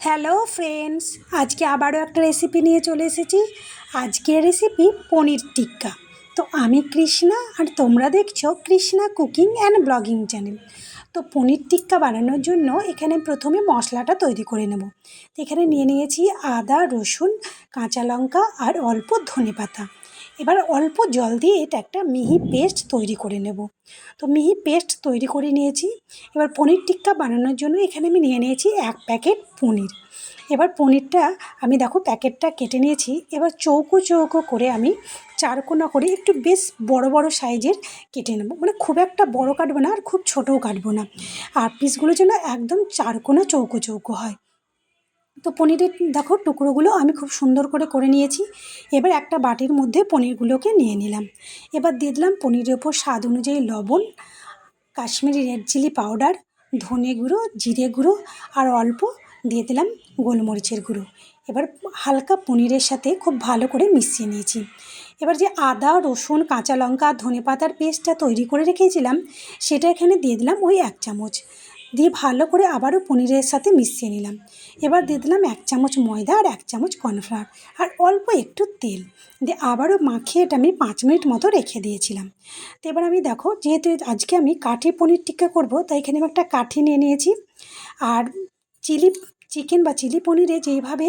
Hello friends, আজকে আবারও একটা রেসিপি নিয়ে চলে এসেছি। আজকের রেসিপি পনির টিক্কা। তো আমি কৃষ্ণা আর তোমরা দেখছ Krishna cooking and blogging channel. তো পনির টিক্কা বানানোর জন্য এখানে প্রথমে মশলাটা তৈরি করে নেব। এখানে নিয়ে নিয়েছি আদা, রসুন, কাঁচা লঙ্কা আর অল্প ধনে পাতা এবার অল্প জল দিয়ে এটা একটা মিহি পেস্ট তৈরি করে নেব। তো মিহি পেস্ট তৈরি করে নিয়েছি। এবার পনির টিক্কা বানানোর জন্য এখানে আমি নিয়ে নিয়েছি এক প্যাকেট পনির। এবার পনিরটা আমি দেখো প্যাকেটটা কেটে নিয়েছি। এবার চৌকো চৌকো করে আমি চারকোনা করে একটু বেশ বড় বড় সাইজের কেটে নেব। মানে খুব একটা বড় কাটবো না আর খুব ছোটও কাটবো না। আর পিসগুলো যেন একদম চারকোনা চৌকো চৌকো হয়। তো পনিরের দেখো টুকরোগুলো আমি খুব সুন্দর করে করে নিয়েছি। এবার একটা বাটির মধ্যে পনিরগুলোকে নিয়ে নিলাম। এবার দিয়ে দিলাম পনিরের ওপর স্বাদ অনুযায়ী লবণ, কাশ্মীরি রেড চিলি পাউডার, ধনে গুঁড়ো, জিরে গুঁড়ো আর অল্প দিয়ে দিলাম গোলমরিচের গুঁড়ো। এবার হালকা পনিরের সাথে খুব ভালো করে মিশিয়ে নিয়েছি। এবার যে আদা, রসুন, কাঁচা লঙ্কা ধনে পাতার পেস্টটা তৈরি করে রেখেছিলাম, সেটা এখানে দিয়ে দিলাম ওই এক চামচ। দিয়ে ভালো করে আবারও পনিরের সাথে মিশিয়ে নিলাম। এবার দিয়ে দিলাম এক চামচ ময়দা আর এক চামচ কর্নফ্লাওয়ার আর অল্প একটু তেল। দিয়ে আবারও মাখিয়ে এটা আমি পাঁচ মিনিট মতো রেখে দিয়েছিলাম। তো এবার আমি দেখো, যেহেতু আজকে আমি কাঠি পনির টিক্কা করব, তাই এখানে আমি একটা কাঠি নিয়ে নিয়েছি। আর চিলি, চিকেন বা চিলি পনিরে যেইভাবে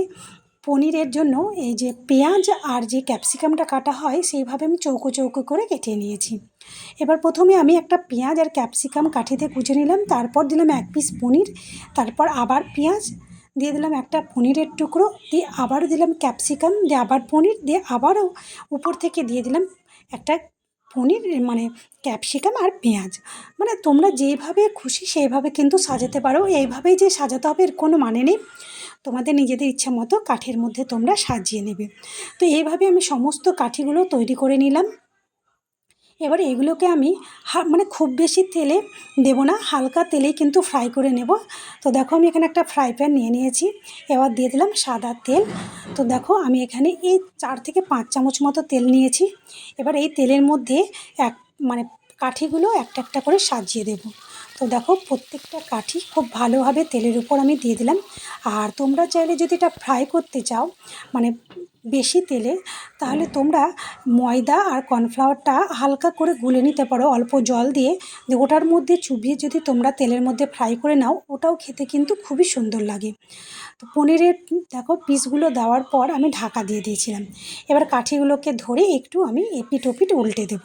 পনিরের জন্য এই যে পেঁয়াজ আর যে ক্যাপসিকামটা কাটা হয়, সেইভাবে আমি চৌকো চৌকো করে কেটে নিয়েছি। এবার প্রথমে আমি একটা পেঁয়াজ আর ক্যাপসিকাম কাঠিতে কুচে নিলাম, তারপর দিলাম এক পিস পনির, তারপর আবার পেঁয়াজ, দিয়ে দিলাম একটা পনিরের টুকরো, দিয়ে আবারও দিলাম ক্যাপসিকাম, দিয়ে আবার পনির, দিয়ে আবারও উপর থেকে দিয়ে দিলাম একটা পনির মানে ক্যাপসিকাম আর পেঁয়াজ। মানে তোমরা যেইভাবে খুশি সেইভাবে কিন্তু সাজাতে পারো, এইভাবেই যে সাজাতে হবে এর কোনো মানে নেই। তোমাদের নিজেদের ইচ্ছা মতো কাঠের মধ্যে তোমরা সাজিয়ে নেবে। তো এইভাবে আমি সমস্ত কাঠিগুলো তৈরি করে নিলাম। এবার এগুলোকে আমি মানে খুব বেশি তেলে দেবো না, হালকা তেলেই কিন্তু ফ্রাই করে নেব। তো দেখো আমি এখানে একটা ফ্রাই প্যান নিয়ে নিয়েছি। এবার দিয়ে দিলাম সাদা তেল। তো দেখো আমি এখানে এই চার থেকে পাঁচ চামচ মতো তেল নিয়েছি। এবার এই তেলের মধ্যে এক মানে কাঠিগুলো একটা একটা করে সাজিয়ে দেব। তো দেখো, প্রত্যেকটা কাঠি খুব ভালোভাবে তেলের উপর আমি দিয়ে দিলাম। আর তোমরা চাইলে যদি এটা ফ্রাই করতে চাও মানে বেশি তেলে তাহলে তোমরা ময়দা আর কর্নফ্লাওয়ারটা হালকা করে গুলে নিতে পারো অল্প জল দিয়ে। ওটার মধ্যে চুবিয়ে যদি তোমরা তেলের মধ্যে ফ্রাই করে নাও ওটাও খেতে কিন্তু খুবই সুন্দর লাগে। তো পনিরের দেখো পিসগুলো দেওয়ার পর আমি ঢাকা দিয়ে দিয়েছিলাম। এবার কাঠিগুলোকে ধরে একটু আমি এপিট ওপিট উল্টে দেব।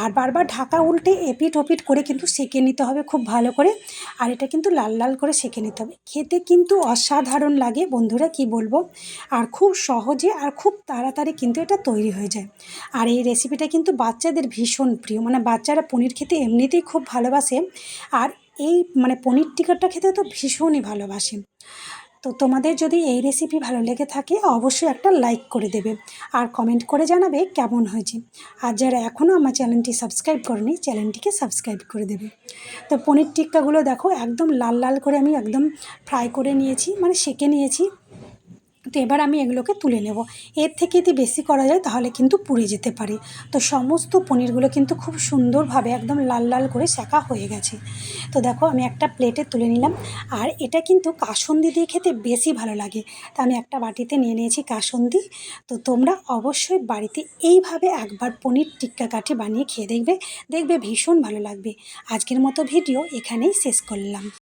আর বারবার ঢাকা উল্টে এপিট ওপিট করে কিন্তু সেঁকে নিতে হবে খুব ভালো করে। আর এটা কিন্তু লাল লাল করে সেঁকে নিতে হবে। খেতে কিন্তু অসাধারণ লাগে বন্ধুরা কি বলব? আর খুব সহজে আর খুব তাড়াতাড়ি কিন্তু এটা তৈরি হয়ে যায়। আর এই রেসিপিটা কিন্তু বাচ্চাদের ভীষণ প্রিয়। মানে বাচ্চারা পনির খেতে এমনিতেই খুব ভালোবাসে। আর এই মানে পনির টিকাটা খেতে তো ভীষণই ভালোবাসে। তো তোমাদের যদি এই রেসিপি ভালো লেগে থাকে, অবশ্যই একটা লাইক করে দেবে। আর কমেন্ট করে জানাবে কেমন হয়েছে। আর যারা এখনও আমার চ্যানেলটি সাবস্ক্রাইব করেনি, চ্যানেলটিকে সাবস্ক্রাইব করে দেবে। তো পনির টিক্কাগুলো দেখো, একদম লাল লাল করে আমি একদম ফ্রাই করে নিয়েছি। মানে সেঁকে নিয়েছি। তো এবার আমি এগুলোকে তুলে নেব। এর থেকে যদি বেশি করা যায় তাহলে কিন্তু পুড়ে যেতে পারে। তো সমস্ত পনিরগুলো কিন্তু খুব সুন্দরভাবে একদম লাল লাল করে শেখা হয়ে গেছে। তো দেখো আমি একটা প্লেটে তুলে নিলাম। আর এটা কিন্তু কাসন্দি দিয়ে খেতে বেশি ভালো লাগে। তা আমি একটা বাটিতে নিয়ে নিয়েছি কাসন্দি। তো তোমরা অবশ্যই বাড়িতে এইভাবে একবার পনির টিক্কা কাঠি বানিয়ে খেয়ে দেখবে। দেখবে ভীষণ ভালো লাগবে। আজকের মতো ভিডিও এখানেই শেষ করলাম।